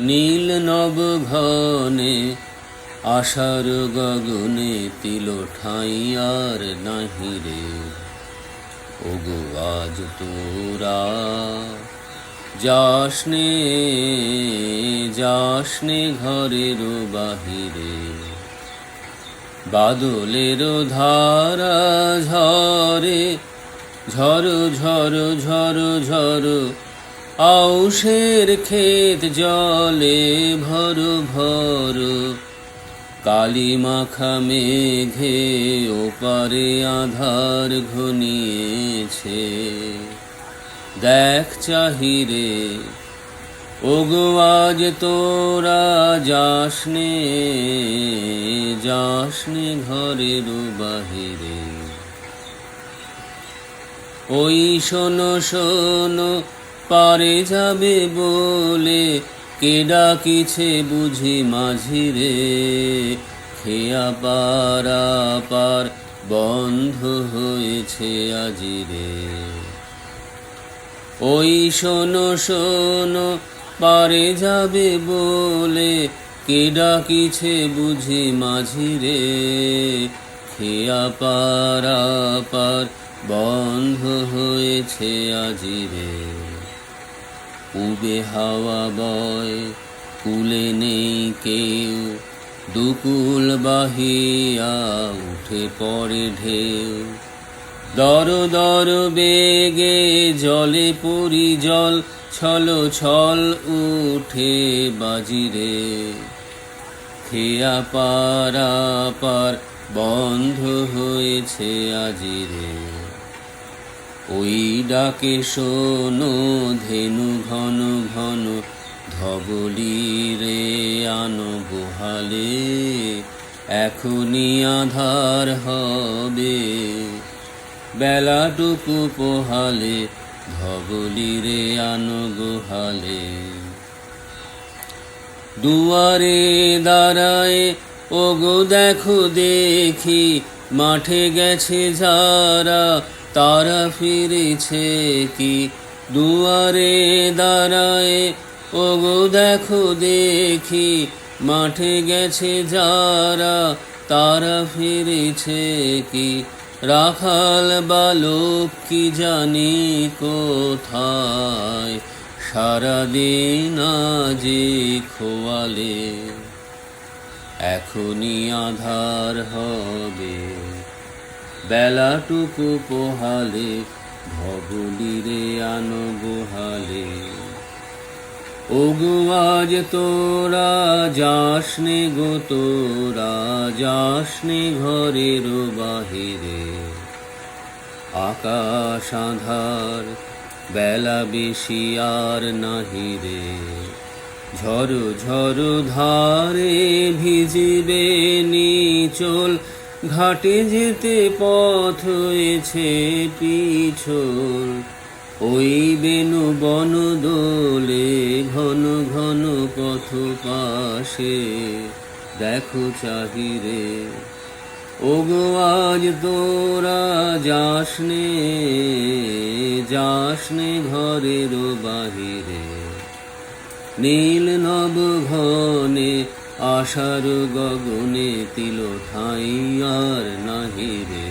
নীল নব ঘনে আশার গগনে তিল ঠাই আর নাহি রে। ওগো আজ তোরা যাসনে যাসনে ঘরের বাহিরে। বাদলের ধারা ঝরে, ঝরো ঝরো ঝরো ঝরো আউশের ক্ষেত জলে ভর ভর, কালী মাখা মেঘে ওপারে আধার ঘনিয়েছে। দেখ চাহিরে ওগো আজ তোরা যাসনে যাসনে ঘরের বাহিরে ওই শোনো শোনো পারে যাবে বলে কে ডাকিছে বুঝি মাঝিরে খেয়া পারা পার বন্ধ হয়েছে আজিরে ওই শোনো শোনো, পারে যাবে বলে কে ডাকিছে বুঝি মাঝিরে খেয়া পারা পার বন্ধ হয়েছে আজিরে উবে হাওয়া বয়, কুলে নেই কেউ। দুকুল বাহিয়া উঠে পড়ে ঢেউ। দর দর বেগে জলে পুরি জল, ছল ছল উঠে বাজিরে খেয়া পারা পার বন্ধ হয়েছে আজিরে ওই ডাকে শোনো ধেনু ঘন ঘন, ধবলি রে আনো গোহালে, এখনই আধার হবে। বেলাটুকু পোহালে, ধবলি রে আনো গোহালে। দুয়ারে দাঁড়ায়, ওগো দেখো দেখি, মাঠে গেছে যারা তারা ফিরেছে কি দুয়ারে দাঁড়ায়? ওগো দেখো দেখি, মাঠে গেছে যারা, তারা ফিরেছে কি? রাখাল বালক কি জানি কোথায়? সারাদিন যে খোয়ালে, এখনই আধার হবে। বেলাটুকু পোহালে ভবলিরে আনো গোহালে। ওগো, আজ তোরা যাসনে গো, তোরা যাসনে ঘরের বাহিরে। আকাশ আধার, বেলা বেশি আর নাহি রে। ঝড় ঝড় ধারে ভিজিবে নিচল ঘাটে যেতে পথ হয়েছে পিছল ওই বেনু বন দোলে ঘন ঘন পথ পাশে। দেখো চাহিরে, ওগো আজ তোরা যাসনে যাসনে ঘরের বাহিরে। নীল নব ঘনে আশার গগনে তিল ঠাই আর নাহিরে